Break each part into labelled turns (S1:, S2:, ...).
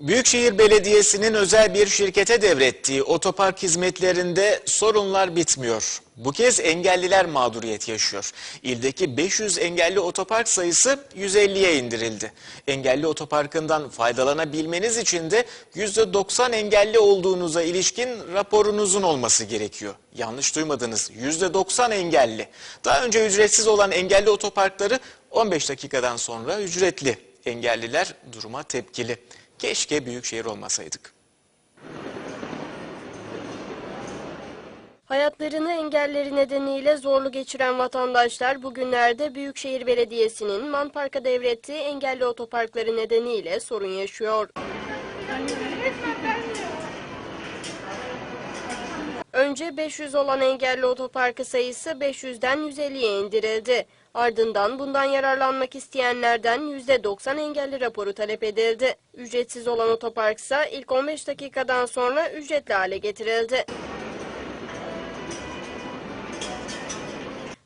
S1: Büyükşehir Belediyesi'nin özel bir şirkete devrettiği otopark hizmetlerinde sorunlar bitmiyor. Bu kez engelliler mağduriyet yaşıyor. İldeki 500 engelli otopark sayısı 150'ye indirildi. Engelli otoparkından faydalanabilmeniz için de %90 engelli olduğunuza ilişkin raporunuzun olması gerekiyor. Yanlış duymadınız %90 engelli. Daha önce ücretsiz olan engelli otoparkları 15 dakikadan sonra ücretli. Engelliler duruma tepkili. Keşke büyükşehir olmasaydık.
S2: Hayatlarını engelleri nedeniyle zorlu geçiren vatandaşlar bugünlerde Büyükşehir Belediyesi'nin Manpark'a devrettiği engelli otoparkları nedeniyle sorun yaşıyor. Önce 500 olan engelli otoparkı sayısı 500'den 150'ye indirildi. Ardından bundan yararlanmak isteyenlerden %90 engelli raporu talep edildi. Ücretsiz olan otoparksa ilk 15 dakikadan sonra ücretli hale getirildi.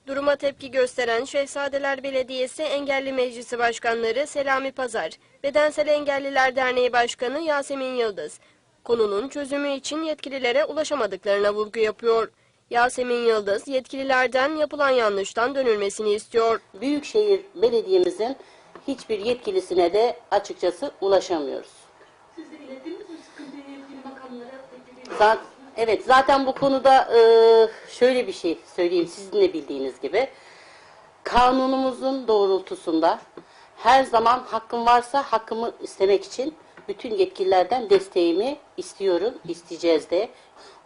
S2: Duruma tepki gösteren Şehzadeler Belediyesi Engelli Meclisi Başkanları Selami Pazar, Bedensel Engelliler Derneği Başkanı Yasemin Yıldız, konunun çözümü için yetkililere ulaşamadıklarına vurgu yapıyor. Yasemin Yıldız, yetkililerden yapılan yanlıştan dönülmesini istiyor.
S3: Büyükşehir Belediye'mizin hiçbir yetkilisine de açıkçası ulaşamıyoruz.
S4: Siz de ilettiniz mi sıkıntıyı yetkili makamlara? Peki,
S3: Zaten, evet zaten bu konuda e, şöyle bir şey söyleyeyim sizin de bildiğiniz gibi. Kanunumuzun doğrultusunda her zaman hakkım varsa hakkımı istemek için bütün yetkililerden desteğimi istiyorum, isteyeceğiz de.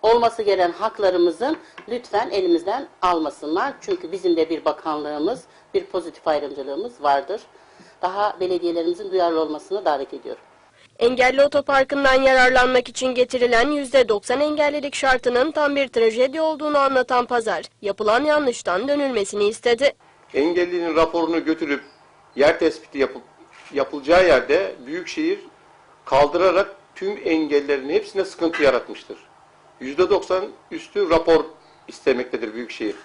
S3: Olması gereken haklarımızın lütfen elimizden almasınlar. Çünkü bizim de bir bakanlığımız, bir pozitif ayrımcılığımız vardır. Daha belediyelerimizin duyarlı olmasını davet ediyorum.
S2: Engelli otoparkından yararlanmak için getirilen %90 engellilik şartının tam bir trajedi olduğunu anlatan Pazar, yapılan yanlıştan dönülmesini istedi.
S5: engellinin raporunu götürüp yer tespiti yapıp yapılacağı yerde büyükşehir kaldırarak tüm engellerin hepsine sıkıntı yaratmıştır. %90 üstü rapor istemektedir büyükşehir.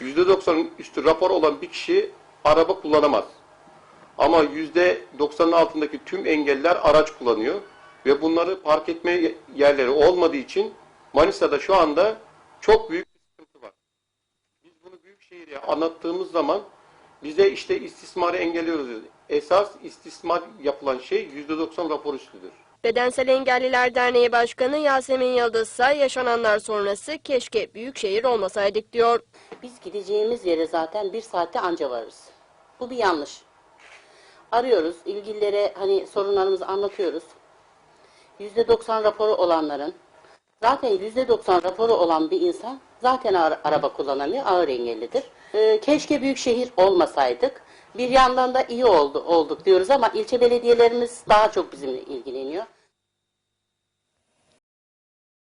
S5: %90 üstü rapor olan bir kişi araba kullanamaz. Ama %90'ın altındaki tüm engeller araç kullanıyor ve bunları park etme yerleri olmadığı için Manisa'da şu anda çok büyük bir sıkıntı var. Biz bunu Büyükşehir'e anlattığımız zaman bize işte istismarı engelliyoruz. diyor. Esas istismar yapılan şey %90 rapor üstüdür.
S2: Bedensel Engelliler Derneği Başkanı Yasemin Yıldız ise yaşananlar sonrası keşke büyükşehir olmasaydık diyor.
S3: Biz gideceğimiz yere zaten bir saatte anca varırız. Bu bir yanlış. Arıyoruz, ilgililere hani sorunlarımızı anlatıyoruz. %90 raporu olanların, zaten %90 raporu olan bir insan zaten ara- araba kullanamıyor, ağır engellidir. Ee, keşke büyük şehir olmasaydık. Bir yandan da iyi oldu olduk diyoruz ama ilçe belediyelerimiz daha çok bizimle ilgileniyor.